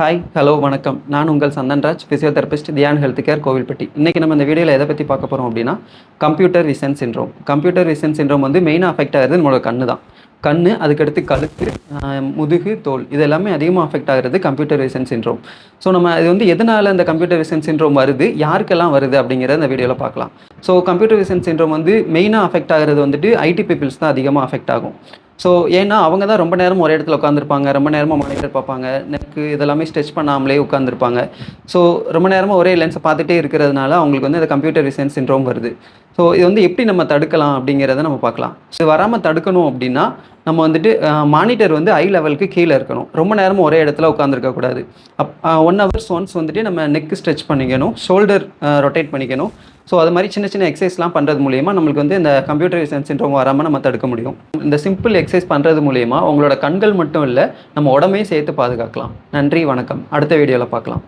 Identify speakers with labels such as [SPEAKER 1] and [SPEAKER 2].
[SPEAKER 1] Hi hello வணக்கம். நான் உங்கள் Chandanraj physiotherapist Dhiyan health care Kovilpatti. இன்றைக்கி நம்ம இந்த வீடியோவில் எதை பற்றி பார்க்க போகிறோம் அப்படின்னா computer vision syndrome computer vision syndrome வந்து மெயினாக அஃபெக்ட் ஆகிறது நம்மளோட கண்ணு தான். கண் அதுக்கடுத்து கழுத்து முதுகு தோல் இது எல்லாமே அதிகமாக அஃபெக்ட் ஆகிறது கம்ப்யூட்டர் விசன் சின்ரோம் ஸோ நம்ம இது வந்து எதனால் இந்த கம்ப்யூட்டர் விசன் சின்ரோம் வருது யாருக்கெல்லாம் வருது அப்படிங்கிறத இந்த வீடியோவில் பார்க்கலாம். ஸோ கம்ப்யூட்டர் விசன் சின்ரோம் வந்து மெயினாக அஃபெக்ட் ஆகிறது வந்துட்டு ஐடி பீப்பிள்ஸ் தான் அதிகமாக அஃபெக்ட் ஆகும். ஸோ ஏன்னா அவங்க தான் ரொம்ப நேரம் ஒரே இடத்துல உட்காந்துருப்பாங்க ரொம்ப நேரமாக மானிட்டர் பார்ப்பாங்க நெக்கு இதெல்லாமே ஸ்ட்ரெச் பண்ணாமலே உட்காந்துருப்பாங்க ஸோ ரொம்ப நேரமாக ஒரே லென்ஸை பார்த்துட்டே இருக்கிறதுனால அவங்களுக்கு வந்து அந்த கம்ப்யூட்டர் விசன் சின்ரோம் வருது. ஸோ இது வந்து எப்படி நம்ம தடுக்கலாம் அப்படிங்கிறத நம்ம பார்க்கலாம். இது வராமல் தடுக்கணும் அப்படின்னா நம்ம வந்துட்டு மானிட்டர் வந்து ஐ லெவலுக்கு கீழே இருக்கணும். ரொம்ப நேரமும் ஒரே இடத்துல உட்காந்துருக்கக்கூடாது அப் ஒன் ஹவர்ஸ் ஒன்ஸ் வந்துட்டு நம்ம நெக் ஸ்ட்ரெச் பண்ணிக்கணும் ஷோல்டர் ரொட்டேட் பண்ணிக்கணும். ஸோ அது மாதிரி சின்ன சின்ன எக்ஸசைஸ்லாம் பண்ணுறது மூலியமாக நம்மளுக்கு வந்து இந்த கம்ப்யூட்டர் விசன் சின்ரோம் வராமல் நம்ம தடுக்க முடியும். இந்த சிம்பிள் எக்ஸசைஸ் பண்ணுறது மூலியமாக உங்களோட கண்கள் மட்டும் இல்லை நம்ம உடம்பையும் சேர்த்து பாதுகாக்கலாம். நன்றி வணக்கம். அடுத்த வீடியோவில் பார்க்கலாம்.